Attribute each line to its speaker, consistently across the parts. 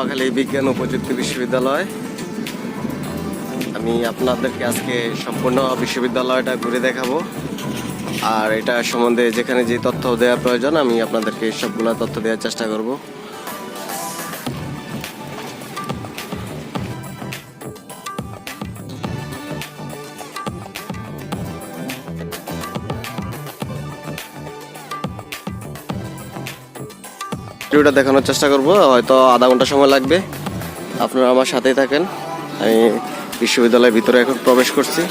Speaker 1: নোয়াখালী বিজ্ঞান ও প্রযুক্তি বিশ্ববিদ্যালয়। আমি আপনাদেরকে আজকে সম্পূর্ণ বিশ্ববিদ্যালয়টা ঘুরে দেখাবো। আর এটা সম্বন্ধে যেখানে যে তথ্য দেওয়া প্রয়োজন, আমি আপনাদেরকে সবগুলো তথ্য দেওয়ার চেষ্টা করব। ভিডিওটা দেখানোর চেষ্টা করব, হয়তো আধা ঘণ্টা সময় লাগবে। আপনারা আমার সাথেই থাকেন। আমি বিশ্ববিদ্যালয়ের ভিতরে এখন প্রবেশ করছি।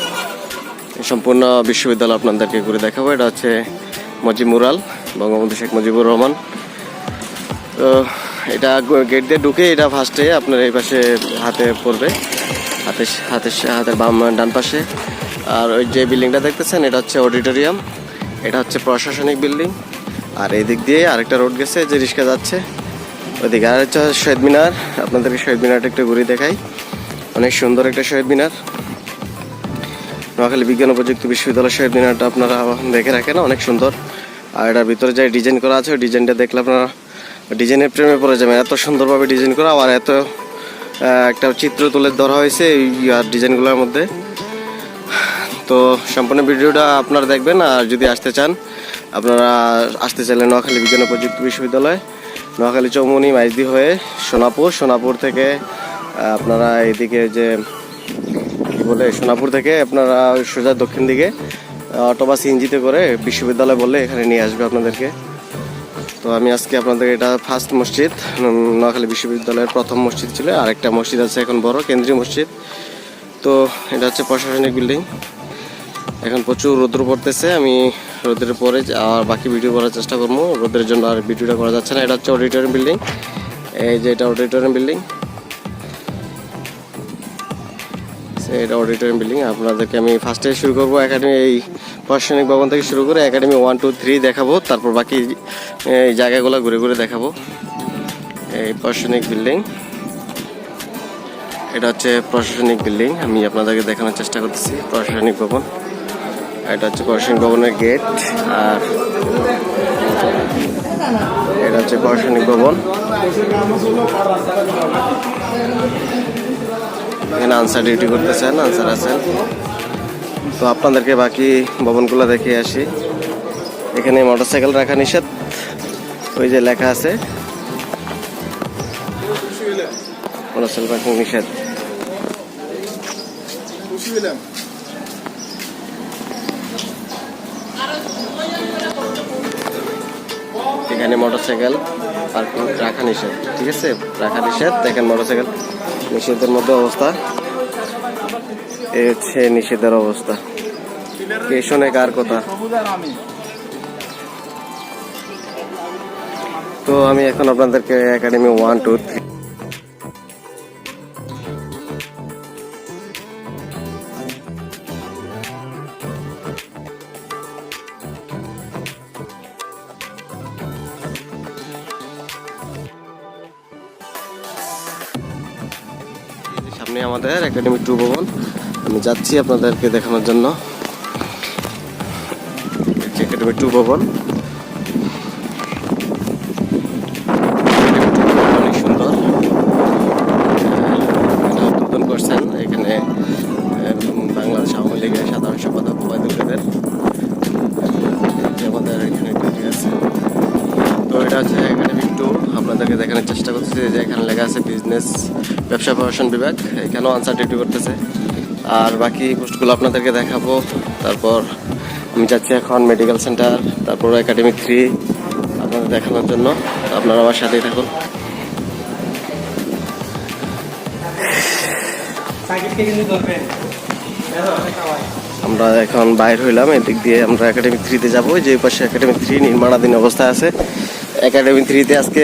Speaker 1: সম্পূর্ণ বিশ্ববিদ্যালয় আপনাদেরকে ঘুরে দেখাবো। এটা হচ্ছে মজিব মুরাল, বঙ্গবন্ধু শেখ মুজিবুর রহমান। তো এটা গেট দিয়ে ঢুকে এটা ফার্স্টে আপনার এই পাশে হাতে পড়বে, হাতে হাতের হাতের বাম, ডান পাশে। আর ওই যে বিল্ডিংটা দেখতেছেন, এটা হচ্ছে অডিটোরিয়াম এটা হচ্ছে প্রশাসনিক বিল্ডিং আর এই দিক দিয়ে আরেকটা রোড গেছে, যে রিক্সা যাচ্ছে। ওইদিকে আর হচ্ছে শহীদ মিনার। আপনাদেরকে শহীদ মিনারটা একটু ঘুরে দেখাই। অনেক সুন্দর একটা শহীদ মিনার। নোয়াখালী বিজ্ঞান ও প্রযুক্তি বিশ্ববিদ্যালয় শহীদ মিনারটা আপনারা দেখে রাখেন, অনেক সুন্দর। আর এটার ভিতরে যে ডিজাইন করা আছে, ওই ডিজাইনটা দেখলে আপনারা ডিজাইনের প্রেমে পড়ে যাবেন। এত সুন্দরভাবে ডিজাইন করা আর এত একটা চিত্র তুলে ধরা হয়েছে এই আর ডিজাইনগুলোর মধ্যে। তো সম্পূর্ণ ভিডিওটা আপনারা দেখবেন, আর যদি আসতে চান আপনারা আসতে চাইলে নোয়াখালী বিজ্ঞান প্রযুক্তি বিশ্ববিদ্যালয়, নোয়াখালী চৌমনি মাইজদি হয়ে সোনাপুর সোনাপুর থেকে আপনারা এদিকে যে, কী বলে, সোনাপুর থেকে আপনারা সোজা দক্ষিণ দিকে অটো বা সিএনজিতে করে বিশ্ববিদ্যালয় বললে এখানে নিয়ে আসবে আপনাদেরকে। তো আমি আজকে আপনাদের এটা ফার্স্ট মসজিদ নোয়াখালী বিশ্ববিদ্যালয়ের প্রথম মসজিদ ছিল, আরেকটা মসজিদ আছে এখন বড়, কেন্দ্রীয় মসজিদ। তো এটা হচ্ছে প্রশাসনিক বিল্ডিং। এখন প্রচুর রোদ্র পড়তেছে, আমি রোদ্রের পরে আর বাকি ভিডিও করার চেষ্টা করব। রোদের জন্য আর ভিডিওটা করা যাচ্ছে না, এটা হচ্ছে অডিটোরিয়াম বিল্ডিং এই যে এটা অডিটোরিয়াম বিল্ডিং এটা অডিটোরিয়াম বিল্ডিং আপনাদেরকে আমি ফার্স্টে শুরু করব একাডেমি এই প্রশাসনিক ভবন থেকে শুরু করে একাডেমি ওয়ান টু থ্রি দেখাবো। তারপর বাকি, এই জায়গাগুলো ঘুরে ঘুরে দেখাবো। এই প্রশাসনিক বিল্ডিং এটা হচ্ছে প্রশাসনিক বিল্ডিং আমি আপনাদেরকে দেখানোর চেষ্টা করতেছি, প্রশাসনিক ভবন। এটা হচ্ছে প্রশাসনিক ভবনের গেট আর এটা হচ্ছে প্রশাসনিক ভবন এখানে আনসার ডিউটি করতেছেন আনসার আছেন। তো আপনাদেরকে বাকি ভবনগুলো দেখে আসি। এখানে মোটরসাইকেল রাখা নিষেধ। ওই যে লেখা আছে। মোটরসাইকেল রাখা নিষেধ। এখানে মোটরসাইকেল, পার্কিং, রাখা নিষেধ, ঠিক আছে? রাখা নিষেধ, দেখেন মোটরসাইকেল, নিষেধের মধ্যে অবস্থা। এই হচ্ছে নিষেধের অবস্থা। কে শোনে কার কথা? তো আমি এখন আপনাদেরকে academy one two three academy two ভবন। আমি যাচ্ছি আপনাদেরকে দেখানোর জন্য। একাডেমি টু ভবন। অনেক সুন্দর। করছেন এখানে সাধারণ এখানে তো এটা হচ্ছে একাডেমি টু। আপনাদেরকে দেখানোর চেষ্টা করতেছি যে এখানে লেখা আছে বিজনেস ব্যবসা প্রশাসন বিভাগ এখানেও আনসার ডিউটি করতেছে। আর বাকি পোস্টগুলো আপনাদেরকে দেখাবো। তারপর আমি যাচ্ছি এখন মেডিকেল সেন্টার তারপর একাডেমি থ্রি আপনাদের দেখানোর জন্য। আপনারা আমার সাথেই থাকুন। আমরা এখন বাইর হইলাম এদিক দিয়ে আমরা একাডেমি থ্রিতে যাব। যে পাশে একাডেমি থ্রি নির্মাণাধীন অবস্থায় আছে। একাডেমি থ্রিতে আজকে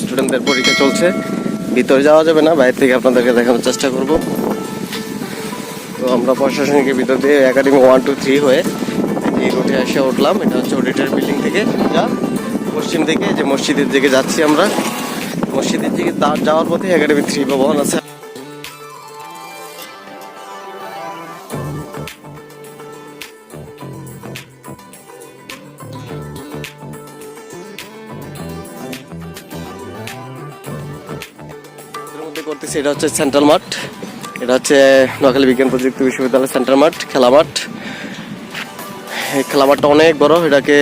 Speaker 1: স্টুডেন্টদের পরীক্ষা চলছে। ভিতরে যাওয়া যাবে না, বাইরে থেকে আপনাদেরকে দেখানোর চেষ্টা করব। তো আমরা প্রশাসনিকের ভিতর দিয়ে একাডেমি ওয়ান টু থ্রি হয়ে এই রোডে এসে উঠলাম। এটা হচ্ছে অডিটার বিল্ডিং থেকে যা পশ্চিম দিকে, যে মসজিদের দিকে যাচ্ছি আমরা। মসজিদের দিকে তার যাওয়ার পথে একাডেমি থ্রি ভবন আছে। দেখতেছি এটা হচ্ছে সেন্ট্রাল মাঠ এটা হচ্ছে নোয়াখালী বিজ্ঞান প্রযুক্তি বিশ্ববিদ্যালয়ের সেন্ট্রাল মাঠ খেলা মাঠ। এই খেলা মাঠটা অনেক বড়, এটাকে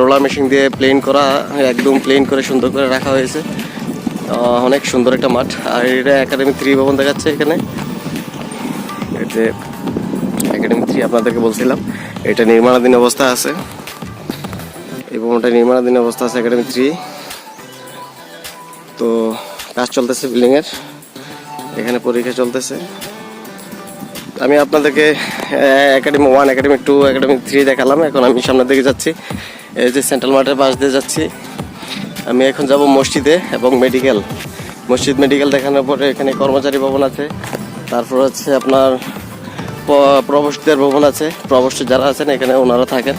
Speaker 1: রোলার মেশিন দিয়ে প্লেন করা, একদম প্লেন করে সুন্দর করে রাখা হয়েছে। অনেক সুন্দর একটা মাঠ। আর এটা একাডেমি থ্রি ভবন দেখাচ্ছে এখানে। যে একাডেমি থ্রি আপনাদেরকে বলছিলাম, এটা নির্মাণাধীন অবস্থা আছে। এই ভবনটা নির্মাণাধীন অবস্থা আছে একাডেমি থ্রি তো কাজ চলতেছে বিল্ডিং এর এখানে পরীক্ষা চলতেছে। আমি আপনাদেরকে academy one academy two academy three দেখালাম। এখন আমি সামনের দিকে যাচ্ছি। এই যে সেন্ট্রাল মার্টের পাশ দিয়ে যাচ্ছি। আমি এখন যাব মসজিদে এবং মেডিকেল মসজিদ মেডিকেল দেখানোর পরে এখানে কর্মচারী ভবন আছে। তারপর হচ্ছে আপনার প- প্রভষ্টদের ভবন আছে। প্রভষ্ট যারা আছেন, এখানে ওনারা থাকেন।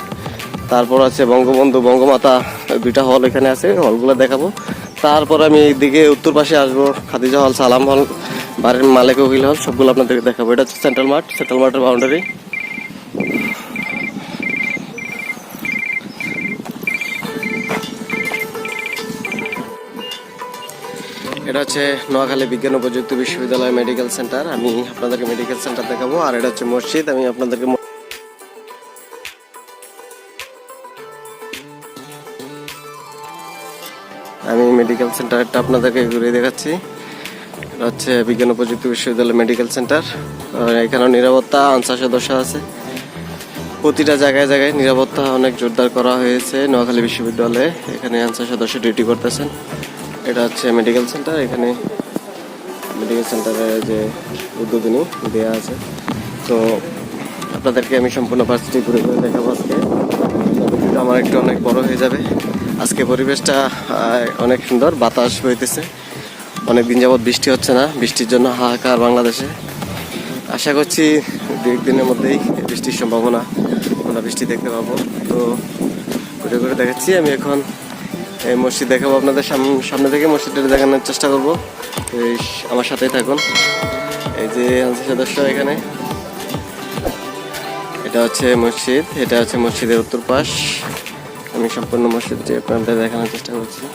Speaker 1: তারপর আছে বঙ্গবন্ধু, বঙ্গমাতা দুইটা হল এখানে আছে। হলগুলো দেখাবো। তারপর আমি এইদিকে উত্তর পাশে আসব, খাদিজা হল সালাম হল বাড়ির মালিক উকিল হল সবগুলো আপনাদেরকে দেখাবো। এটা হচ্ছে সেন্ট্রাল মাঠ সেন্ট্রাল মাঠের বাউন্ডারি এটা হচ্ছে নোয়াখালী বিজ্ঞান ও প্রযুক্তি বিশ্ববিদ্যালয় মেডিকেল সেন্টার। আমি আপনাদেরকে মেডিকেল সেন্টার দেখাবো, আর এটা হচ্ছে মসজিদ। আমি আপনাদেরকে আমি মেডিকেল সেন্টারটা আপনাদেরকে ঘুরে দেখাচ্ছি। হচ্ছে বিজ্ঞান ও প্রযুক্তি বিশ্ববিদ্যালয় মেডিকেল সেন্টার এখানেও নিরাপত্তা আনসার সদস্য আছে। প্রতিটা জায়গায় জায়গায় নিরাপত্তা অনেক জোরদার করা হয়েছে নোয়াখালী বিশ্ববিদ্যালয়ে। এখানে আনসার সদস্য ডিউটি করতেছেন। এটা হচ্ছে মেডিকেল সেন্টার এখানে মেডিকেল সেন্টারে যে উদ্বোধনী দেওয়া আছে। তো আপনাদেরকে আমি সম্পূর্ণ ভার্সিটি ঘুরে ঘুরে দেখাবো আজকে। আমার একটু অনেক বড় হয়ে যাবে। আজকে পরিবেশটা অনেক সুন্দর, বাতাস বইতেছে। অনেক দিন যাবৎ বৃষ্টি হচ্ছে না, বৃষ্টির জন্য হাহাকার বাংলাদেশে। আশা করছি দু একদিনের মধ্যেই বৃষ্টির সম্ভাবনা, আমরা বৃষ্টি দেখতে পাবো। তো ঘুরে ঘুরে দেখাচ্ছি, আমি এখন এই মসজিদ দেখাবো আপনাদের সাম- সামনে থেকে মসজিদটা দেখানোর চেষ্টা করব। এই আমার সাথেই থাকুন। এই যে আনসার সদস্য এখানে। এটা হচ্ছে মসজিদ, এটা হচ্ছে মসজিদের উত্তর পাশ। আমি সম্পূর্ণ মসজিদটি আপনাদের দেখানোর চেষ্টা করছি।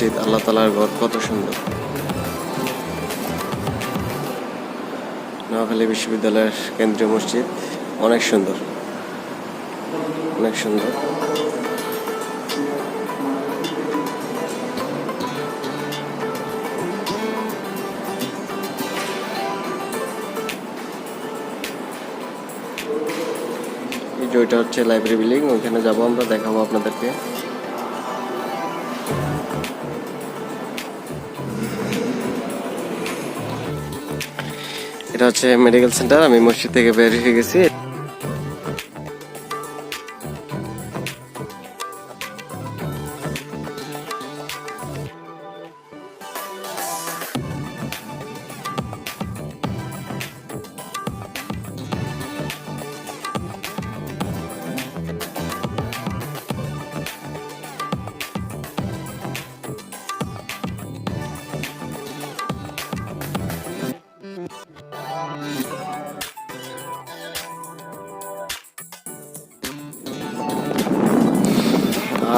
Speaker 1: মসজিদ, আল্লাহ তালার ঘর, কত সুন্দর। নোয়াখালী বিশ্ববিদ্যালয়ের কেন্দ্রীয় মসজিদ, অনেক সুন্দর। অনেক সুন্দর। এই যে ওইটা হচ্ছে লাইব্রেরি বিল্ডিং ওইখানে যাব আমরা, দেখাবো আপনাদেরকে। এটা হচ্ছে মেডিকেল সেন্টার আমি মসজিদ থেকে বের হয়ে গেছি।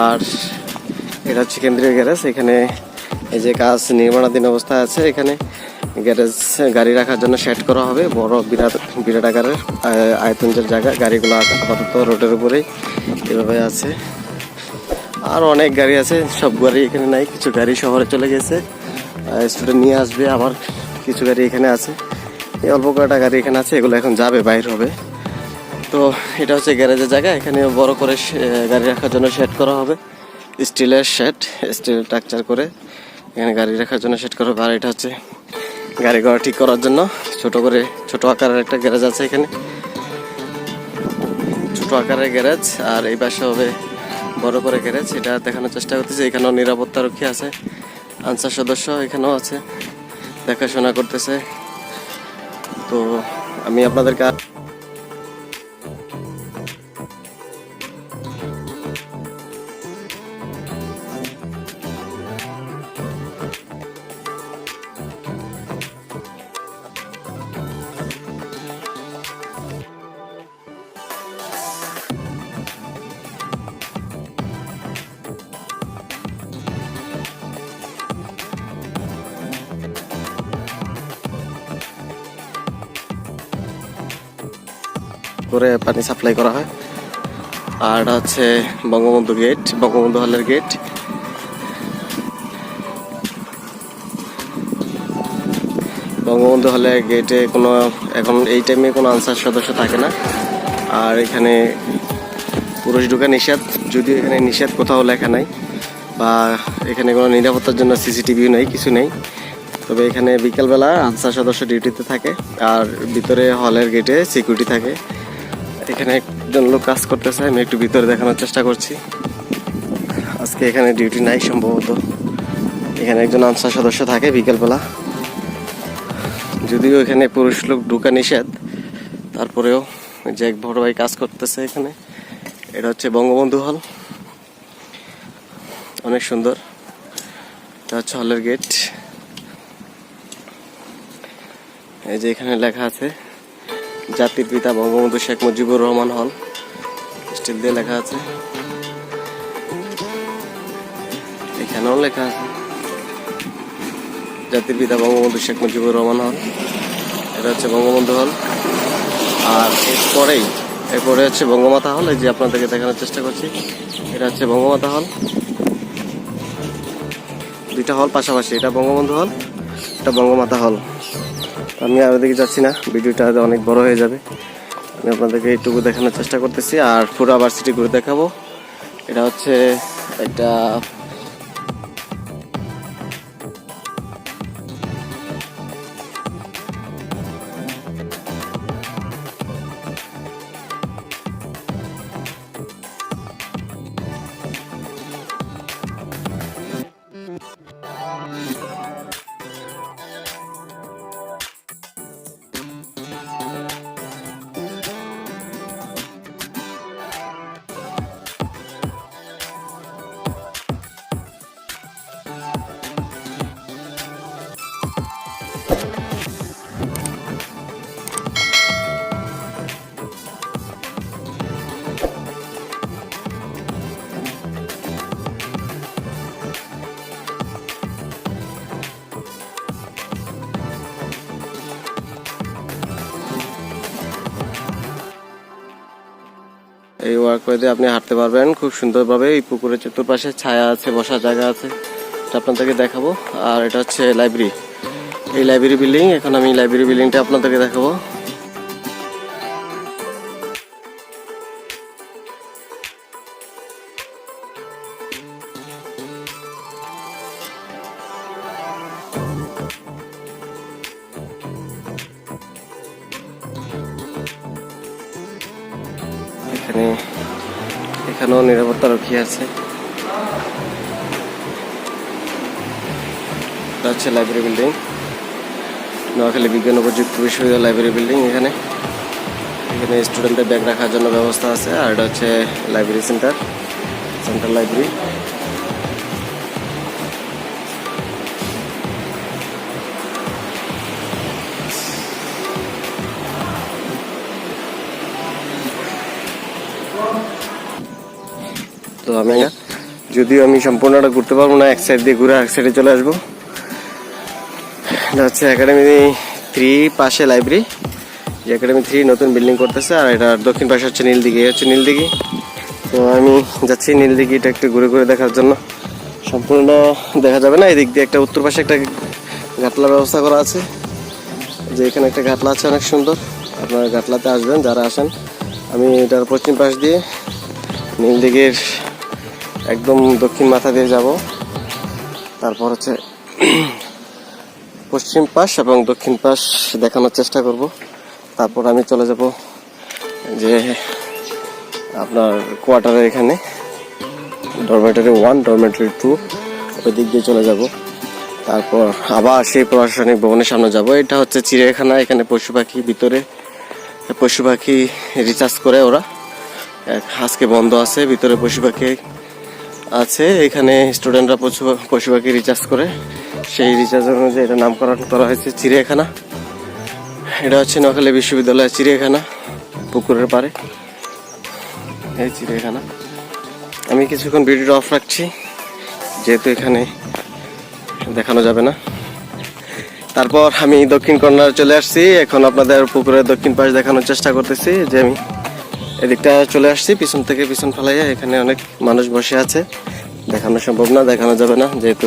Speaker 1: আর এটা হচ্ছে কেন্দ্রীয় গ্যারেজ। এখানে এই যে কাজ নির্মাণাধীন অবস্থায় আছে। এখানে গ্যারেজ গাড়ি রাখার জন্য সেট করা হবে। বড় বিরাট বিরাট আকারের আহ, আয়তনজের জায়গা। গাড়িগুলো আপাতত রোডের উপরেই এভাবে আছে। আর অনেক গাড়ি আছে। সব গাড়ি এখানে নাই। কিছু গাড়ি শহরে চলে গেছে। স্টুডেন্ট নিয়ে আসবে। আবার কিছু গাড়ি এখানে আছে। এই অল্প কয়টা গাড়ি এখানে আছে। এগুলো এখন যাবে বাইর হবে। তো এটা হচ্ছে গ্যারেজের জায়গা, এখানে বড় করে গাড়ি রাখার জন্য সেট করা হবে। স্টিলের শেড স্টিল স্ট্রাকচার করে এখানে গাড়ি রাখার জন্য সেট করা হবে। আর এটা হচ্ছে গাড়ি ঘোড়া ঠিক করার জন্য। ছোট করে, ছোট আকারের একটা গ্যারেজ আছে এখানে। ছোট আকারের গ্যারেজ, আর এই পাশে হবে বড় করে গ্যারেজ। এটা দেখানোর চেষ্টা করতেছে, এখানেও নিরাপত্তা রক্ষী আছে। আনসার সদস্য এখানেও আছে, দেখাশোনা করতেছে। তো আমি আপনাদেরকে করে পানি সাপ্লাই করা হয়। আর হচ্ছে বঙ্গবন্ধু গেট বঙ্গবন্ধু হলের গেট বঙ্গবন্ধু হলের গেটে কোনো, এখন এই টাইমে কোনো আনসার সদস্য থাকে না। আর এখানে পুরুষ ঢোকা নিষেধ, যদিও এখানে নিষেধ কোথাও লেখা নাই বা এখানে কোনো নিরাপত্তার জন্য সিসিটিভিও নেই, কিছু নেই। তবে এখানে বিকেলবেলা আনসার সদস্য ডিউটিতে থাকে, আর ভিতরে হলের গেটে সিকিউরিটি থাকে। এখানে একজন লোক কাজ করতেছে, আমি একটু ভিতরে দেখানোর চেষ্টা করছি। আজকে এখানে ডিউটি নাই সম্ভবত। এখানে একজন আনসার সদস্য থাকে বিকেলবেলা। যদিও এখানে পুরুষ লোক ঢুকা নিষেধ, তারপরেও যে এক বড় ভাই কাজ করতেছে এখানে। এটা হচ্ছে বঙ্গবন্ধু হল। অনেক সুন্দর। এটা হচ্ছে হলের গেট এই যে এখানে লেখা আছে জাতির পিতা বঙ্গবন্ধু শেখ মুজিবুর রহমান হল স্টিল দিয়ে লেখা আছে। এখানেও লেখা আছে। জাতির পিতা বঙ্গবন্ধু শেখ মুজিবুর রহমান হল এটা হচ্ছে বঙ্গবন্ধু হল। আর এরপরেই, এরপরে হচ্ছে বঙ্গমাতা হল। এই যে আপনাদেরকে দেখানোর চেষ্টা করছি, এটা হচ্ছে বঙ্গমাতা হল। দুইটা হল পাশাপাশি, এটা বঙ্গবন্ধু হল, এটা বঙ্গমাতা হল। আমি আর ওদিকে যাচ্ছি না। ভিডিওটা অনেক বড় হয়ে যাবে। আমি আপনাদেরকে এইটুকু দেখানোর চেষ্টা করতেছি। আর পুরো সিটি ঘুরে দেখাবো। এটা হচ্ছে একটা করে দিয়ে আপনি হাঁটতে পারবেন। খুব সুন্দরভাবে এই পুকুরের চতুর্পাশে ছায়া আছে, বসার জায়গা আছে। এটা আপনাদেরকে দেখাবো। আর এটা হচ্ছে লাইব্রেরি। এই লাইব্রেরি বিল্ডিং, এখন আমি লাইব্রেরি বিল্ডিংটা আপনাদেরকে দেখাবো। আছে। এটা হচ্ছে লাইব্রেরি বিল্ডিং নোয়াখালী বিজ্ঞান ও প্রযুক্তি বিশ্ববিদ্যালয় লাইব্রেরি বিল্ডিং এখানে। এখানে স্টুডেন্টদের ব্যাগ রাখার জন্য ব্যবস্থা আছে। আর এটা হচ্ছে লাইব্রেরি সেন্টার সেন্ট্রাল লাইব্রেরি তো আমি না, যদিও আমি সম্পূর্ণটা ঘুরতে পারব না, এক সাইড দিয়ে ঘুরে এক সাইডে চলে আসব। এটা হচ্ছে একাডেমি থ্রি পাশে লাইব্রেরি যে একাডেমি থ্রি নতুন বিল্ডিং করতেছে, আর এটা দক্ষিণ পাশে হচ্ছে নীলদিঘি হচ্ছে নীলদিঘি। তো আমি যাচ্ছি নীলদিঘিটা একটু ঘুরে ঘুরে দেখার জন্য। সম্পূর্ণ দেখা যাবে না, এদিক দিয়ে একটা উত্তর পাশে একটা ঘাটলার ব্যবস্থা করা আছে। যে এখানে একটা ঘাটলা আছে, অনেক সুন্দর। আপনারা ঘাটলাতে আসবেন, যারা আসেন। আমি এটার পশ্চিম পাশ দিয়ে নীলদিঘির একদম দক্ষিণ মাথা দিয়ে যাব। তারপর হচ্ছে পশ্চিম পাশ এবং দক্ষিণ পাশ দেখানোর চেষ্টা করব। তারপর আমি চলে যাব যে আপনার কোয়ার্টারের এখানে। ডরমেটারি ওয়ান ডরমেটারি টু ওই দিক দিয়ে চলে যাব। তারপর আবার সেই প্রশাসনিক ভবনের সামনে যাব। এটা হচ্ছে চিড়িয়াখানা, এখানে পশু পাখি ভিতরে। পশু পাখি রিচার্জ করে ওরা। আজকে বন্ধ আছে, ভিতরে পশু পাখি আছে। এখানে স্টুডেন্টরা পশু পশু পাখি রিচার্জ করে। সেই রিচার্জ অনুযায়ী এটা নামকরণ করা হয়েছে চিড়িয়াখানা। এটা হচ্ছে নোয়াখালী বিশ্ববিদ্যালয়ের চিড়িয়াখানা, পুকুরের পাড়ে। এই চিড়িয়াখানা। আমি কিছুক্ষণ ভিডিওটা অফ রাখছি, যেহেতু এখানে দেখানো যাবে না। তারপর আমি দক্ষিণ কর্নার চলে আসছি। এখন আপনাদের পুকুরের দক্ষিণ পাশ দেখানোর চেষ্টা করতেছি যে আমি এদিকটা চলে আসছি, পিছন থেকে পিছন ফেলাইয়া এখানে অনেক মানুষ বসে আছে। দেখানো সম্ভব না, দেখানো যাবে না, যেহেতু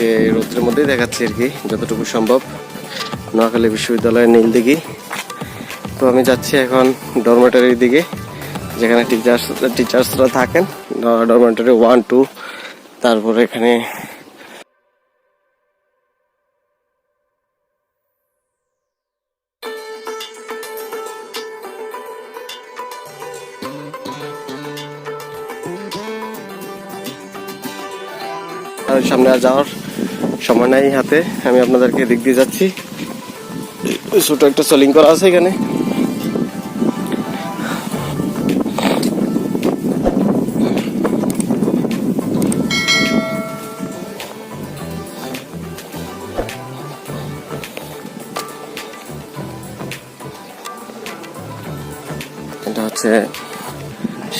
Speaker 1: যে রোদ্রের মধ্যেই দেখাচ্ছি আর কি, যতটুকু সম্ভব। নোয়াখালী বিশ্ববিদ্যালয়ের নীলদিঘি তো আমি যাচ্ছি এখন ডরমেটারির দিকে, যেখানে টিচার্স টিচার্সরা থাকেন। ডরমেটারি ওয়ান টু তারপরে এখানে সামনে আর যাওয়ার সময় নাই হাতে। আমি আপনাদেরকে দিক দিয়ে যাচ্ছি। ছোট একটা সোলিং করা আছে এখানে। হচ্ছে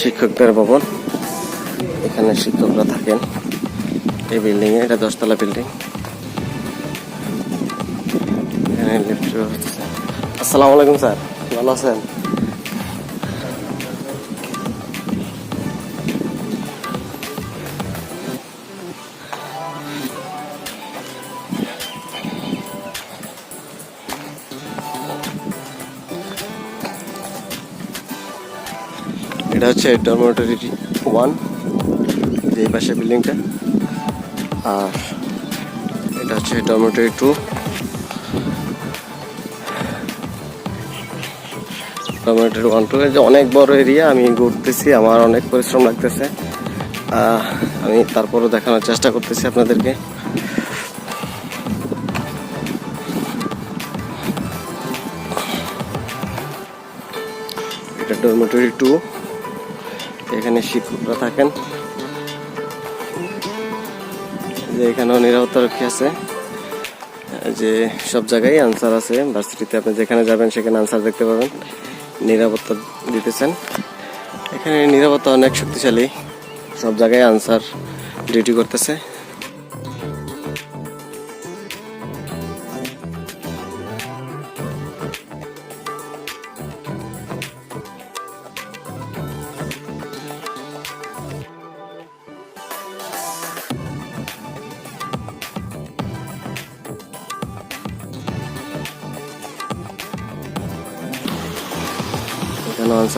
Speaker 1: শিক্ষকদের ভবন। এখানে শিক্ষকরা থাকেন। এই বিল্ডিং এ, এটা দশতলা বিল্ডিং এখানে আসসালামু আলাইকুম, স্যার। ভালো আছেন? এটা হচ্ছে ডরমেটরি ওয়ান যে পাশে বিল্ডিংটা আর এটা হচ্ছে dormitory two dormitory one two যে অনেক বড় এরিয়া আমি ঘুরতেছি, আমার অনেক পরিশ্রম লাগতেছে। আমি তারপরও দেখানোর চেষ্টা করতেছি আপনাদেরকে। এটা ডরমেটরি টু এখানে শিক্ষকরা থাকেন। এখানেও নিরাপত্তা রক্ষী আছে। যে সব জায়গায় আনসার আছে। ভার্সিটিতে আপনি যেখানে যাবেন, সেখানে আনসার দেখতে পাবেন। নিরাপত্তা দিতেছেন। এখানে নিরাপত্তা অনেক শক্তিশালী। সব জায়গায় আনসার ডিউটি করতেছে।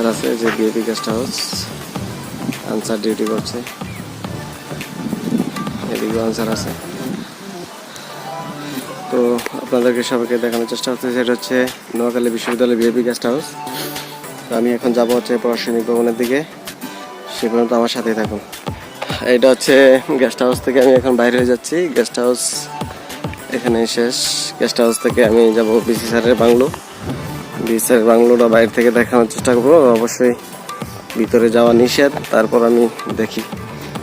Speaker 1: আনসার আছে যে B A P guest house Ansar duty করছে। এদিকেও আনসার আছে। তো আপনাদেরকে সবাইকে দেখানোর চেষ্টা করতে সেটা হচ্ছে নোয়াখালী বিশ্ববিদ্যালয় বিএপি গেস্ট হাউস তো আমি এখন যাব হচ্ছে প্রশাসনিক ভবনের দিকে। সে পর্যন্ত আমার সাথেই থাকুন। এটা হচ্ছে গেস্ট হাউস থেকে আমি এখন বাইরে হয়ে যাচ্ছি। গেস্ট হাউস এখানে শেষ। গেস্ট হাউস থেকে আমি যাব বিসি স্যারের বাংলো। স্যারের বাংলোটা বাইরে থেকে দেখানোর চেষ্টা করব। অবশ্যই ভিতরে যাওয়া নিষেধ। তারপর আমি দেখি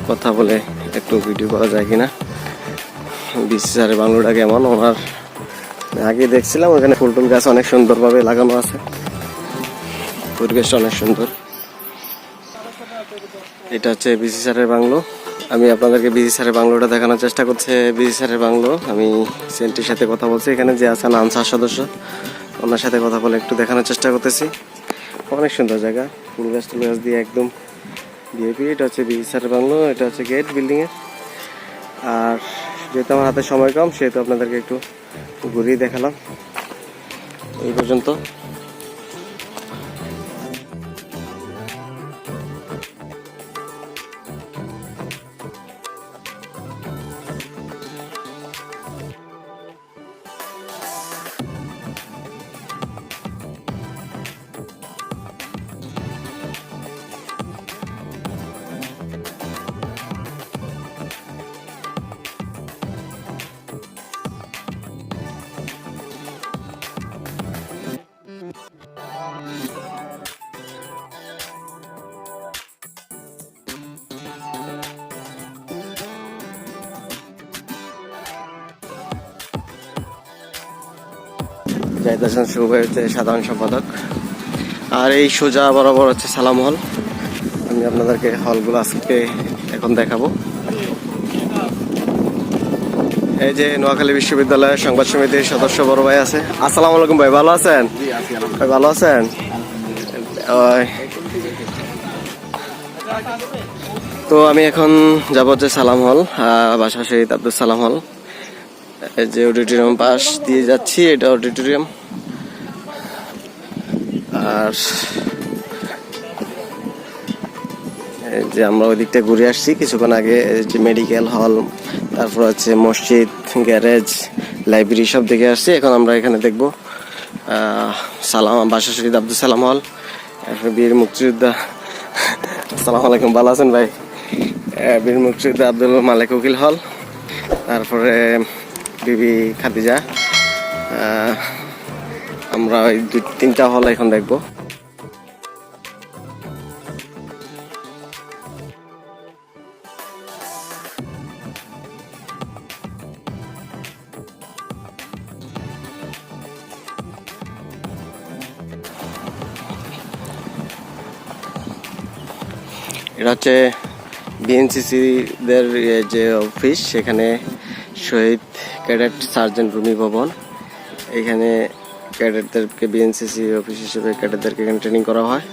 Speaker 1: কথা বলে একটু ভিডিও করা যায় কিনা। বিসি স্যারের বাংলোটা কেমন? ওনার আগে দেখছিলাম, ওখানে ফুল টুল গাছ অনেক সুন্দরভাবে লাগানো আছে। পরিবেশটা অনেক সুন্দর। এটা হচ্ছে বিসি স্যারের বাংলো। আমি আপনাদেরকে বিসি স্যারের বাংলোটা দেখানোর চেষ্টা করছে। বিসি স্যারের বাংলো, আমি সেন্টির সাথে কথা বলছি। এখানে যে আছেন আনসার সদস্য। ওনার সাথে কথা বলে একটু দেখানোর চেষ্টা করতেছি। অনেক সুন্দর জায়গা। ফুল গাছ টুল গাছ দিয়ে একদম ভিআইপি, এটা হচ্ছে বিসার বাংলো, এটা হচ্ছে গেট বিল্ডিংয়ের আর যেহেতু আমার হাতে সময় কম, সেহেতু আপনাদেরকে একটু ঘুরিয়ে দেখালাম। এই পর্যন্ত। হাসান শুভ হচ্ছে সাধারণ সম্পাদক। আর এই সোজা বরাবর হচ্ছে সালাম হল। আমি আপনাদেরকে হলগুলো আজকে এখন দেখাবো। এই যে নোয়াখালী বিশ্ববিদ্যালয়ের সংবাদ সমিতির সদস্য বড় ভাই আছে। আসসালামু আলাইকুম ভাই ভালো আছেন? ভাই ভালো আছেন? তো আমি এখন যাব যে সালাম হল বাসা শহীদ আব্দুল সালাম হল। এই যে অডিটোরিয়াম পাশ দিয়ে যাচ্ছি এটা অডিটোরিয়াম। আর যে আমরা ওই দিকটা ঘুরে আসছি, কিছুক্ষণ আগে যে মেডিকেল হল তারপর হচ্ছে মসজিদ গ্যারেজ লাইব্রেরি সব দেখে আসছি। এখন আমরা এখানে দেখব সালাম বাসা শহীদ আব্দুল সালাম হল বীর মুক্তিযোদ্ধা। আসসালামু আলাইকুম, ভালো আছেন ভাই? বীর মুক্তিযোদ্ধা আব্দুল মালিক উকিল হল, তারপরে বিবি খাদিজা আমরা ওই দুই, তিনটা হল এখন দেখব। এটা হচ্ছে বিএনসিসি দের যে অফিস, সেখানে শহীদ ক্যাডেট সার্জেন্ট রুমি ভবন। এখানে ক্যাডেটদেরকে বিএনসিসি অফিস হিসেবে ক্যাডেটদেরকে এখানে ট্রেনিং করা হয়।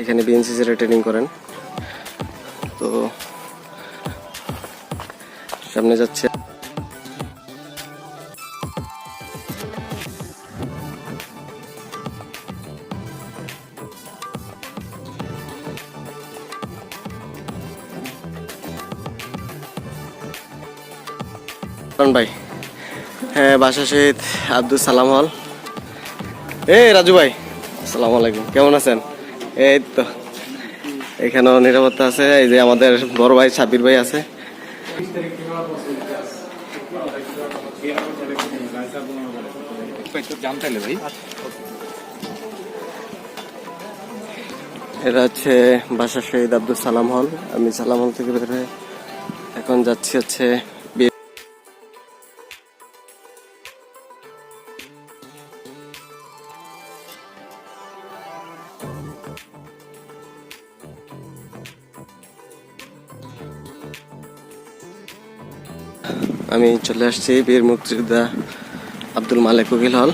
Speaker 1: এখানে বিএনসিসিরা ট্রেনিং করেন। তো সামনে যাচ্ছে। ভাই বাসা শহীদ আব্দুল সালাম হল। এ রাজু ভাই, আসসালামু আলাইকুম, কেমন আছেন? এই তো, এখানেও নিরাপত্তা আছে, এই যে আমাদের বড় ভাই সাবির ভাই আছে। এটা হচ্ছে বাসা শহীদ আব্দুল সালাম হল। আমি সালাম হল থেকে হয়ে এখন যাচ্ছি হচ্ছে আমি চলে আসছি বীর মুক্তিযোদ্ধা আব্দুল মালেক উকিল হল।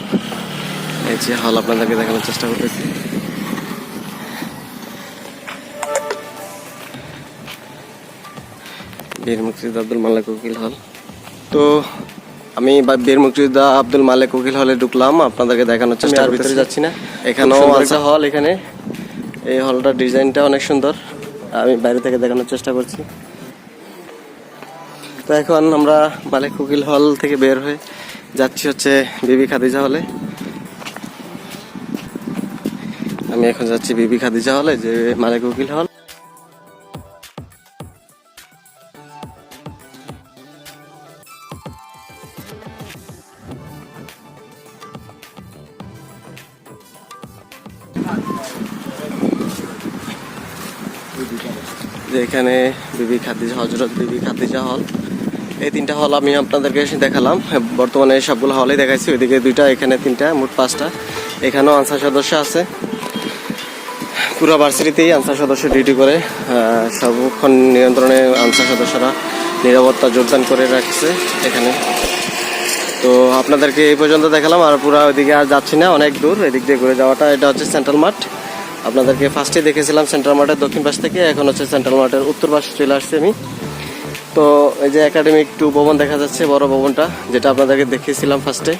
Speaker 1: এই যে হল আপনাদেরকে দেখানোর চেষ্টা করতেছি। বীর মুক্তিযোদ্ধা আব্দুল মালেক উকিল হল। তো আমি বীর মুক্তিযোদ্ধা আব্দুল মালেক উকিল হলে ঢুকলাম আপনাদেরকে দেখানোর চেষ্টা
Speaker 2: আর
Speaker 1: ভিতরে
Speaker 2: ভিতরে
Speaker 1: যাচ্ছি না। এখানেও আছে হল এখানে। এই হলটার ডিজাইনটা অনেক সুন্দর। আমি বাইরে থেকে দেখানোর চেষ্টা করছি। তো এখন আমরা বালেক উকিল হল থেকে বের হয়ে যাচ্ছি হচ্ছে বিবি খাদিজা হলে। আমি এখন যাচ্ছি বিবি খাদিজা হলে, যে মালিক উকিল হল। এখানে বিবি খাদিজা হজরত বিবি খাদিজা হল। এই তিনটা হল আমি আপনাদেরকে দেখালাম। বর্তমানে সবগুলো হলেই দেখাইছি, ওইদিকে দুইটা, এখানে তিনটা, মোট পাঁচটা। এখানেও আনসার সদস্য আছে। পুরো ভার্সিটিতেই আনসার সদস্য ডিউটি করে সর্বক্ষণ নিয়ন্ত্রণে আনসার সদস্যরা নিরাপত্তা যোগদান করে রাখছে এখানে। তো আপনাদেরকে এই পর্যন্ত দেখালাম, আর পুরো ওইদিকে আর যাচ্ছি না, অনেক দূর। এদিক দিয়ে ঘুরে যাওয়াটা, এটা হচ্ছে সেন্ট্রাল মাঠ আপনাদেরকে ফার্স্টে দেখেছিলাম সেন্ট্রাল মাঠের দক্ষিণ পাশ থেকে, এখন হচ্ছে সেন্ট্রাল মাঠের উত্তর পাশে চলে আসছি আমি। তো এই যে একাডেমিক টু ভবন দেখা যাচ্ছে, বড় ভবনটা, যেটা আপনাদেরকে দেখিয়েছিলাম ফার্স্টে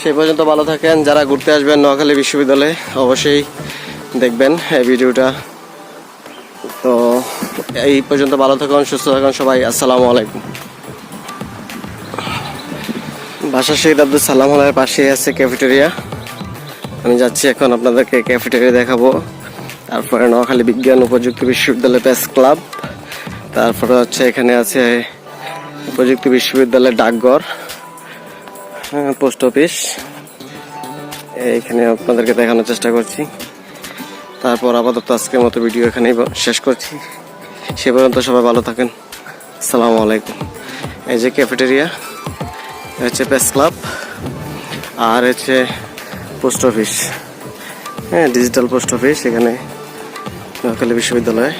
Speaker 1: সেই পর্যন্ত ভালো থাকেন, যারা ঘুরতে আসবেন নোয়াখালী বিশ্ববিদ্যালয়ে, অবশ্যই দেখবেন এই ভিডিওটা। তো এই পর্যন্ত ভালো থাকুন, সুস্থ থাকুন সবাই, আসসালামু আলাইকুম। বাসা শহীদ আব্দুল সালাম হলের পাশেই আছে ক্যাফেটেরিয়া আমি যাচ্ছি এখন আপনাদেরকে ক্যাফেটেরিয়া দেখাবো। তারপরে নোয়াখালী বিজ্ঞান ও প্রযুক্তি বিশ্ববিদ্যালয় প্রেস ক্লাব। তারপরে হচ্ছে এখানে আছে প্রযুক্তি বিশ্ববিদ্যালয়ের ডাকঘর হ্যাঁ, পোস্ট অফিস। এইখানে আপনাদেরকে দেখানোর চেষ্টা করছি। তারপর আপাতত আজকের মতো ভিডিও এখানেই শেষ করছি। সে পর্যন্ত সবাই ভালো থাকেন। আসসালামু আলাইকুম। এই যে ক্যাফেটেরিয়া হচ্ছে প্রেস ক্লাব আর হচ্ছে পোস্ট অফিস। হ্যাঁ ডিজিটাল পোস্ট অফিস এখানে নোয়াখালী বিশ্ববিদ্যালয়।